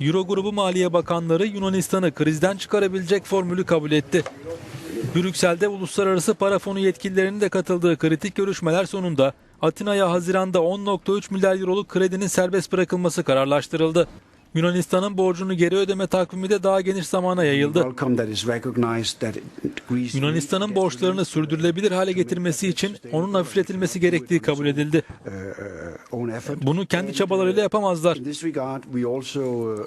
Eurogrubu Maliye Bakanları Yunanistan'ı krizden çıkarabilecek formülü kabul etti. Brüksel'de Uluslararası Para Fonu yetkililerinin de katıldığı kritik görüşmeler sonunda Atina'ya Haziran'da 10.3 milyar euroluk kredinin serbest bırakılması kararlaştırıldı. Yunanistan'ın borcunu geri ödeme takvimi de daha geniş zamana yayıldı. Yunanistan'ın borçlarını sürdürülebilir hale getirmesi için onun hafifletilmesi gerektiği kabul edildi. own effort. Bunu kendi çabalarıyla yapamazlar.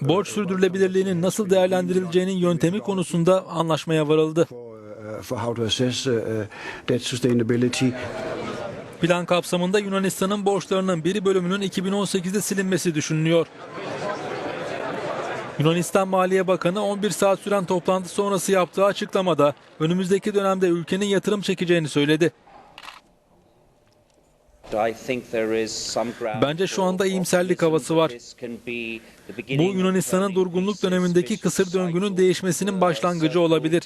Uh, Borç sürdürülebilirliğinin nasıl değerlendirileceğinin yöntemi konusunda anlaşmaya varıldı. uh, uh, uh. Plan kapsamında Yunanistan'ın borçlarının bir bölümünün 2018'de silinmesi düşünülüyor. Yunanistan Maliye Bakanı 11 saat süren toplantı sonrası yaptığı açıklamada önümüzdeki dönemde ülkenin yatırım çekeceğini söyledi. Bence şu anda iyimserlik havası var. Bu Yunanistan'ın durgunluk dönemindeki kısır döngünün değişmesinin başlangıcı olabilir.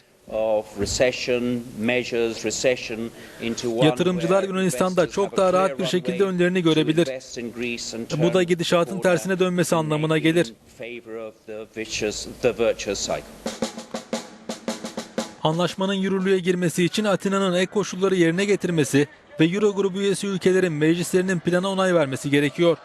Yatırımcılar Yunanistan'da çok daha rahat bir şekilde önlerini görebilir. Bu da gidişatın tersine dönmesi anlamına gelir. Anlaşmanın yürürlüğe girmesi için Atina'nın ek koşulları yerine getirmesi ve Eurogrup üyesi ülkelerin meclislerinin plana onay vermesi gerekiyor.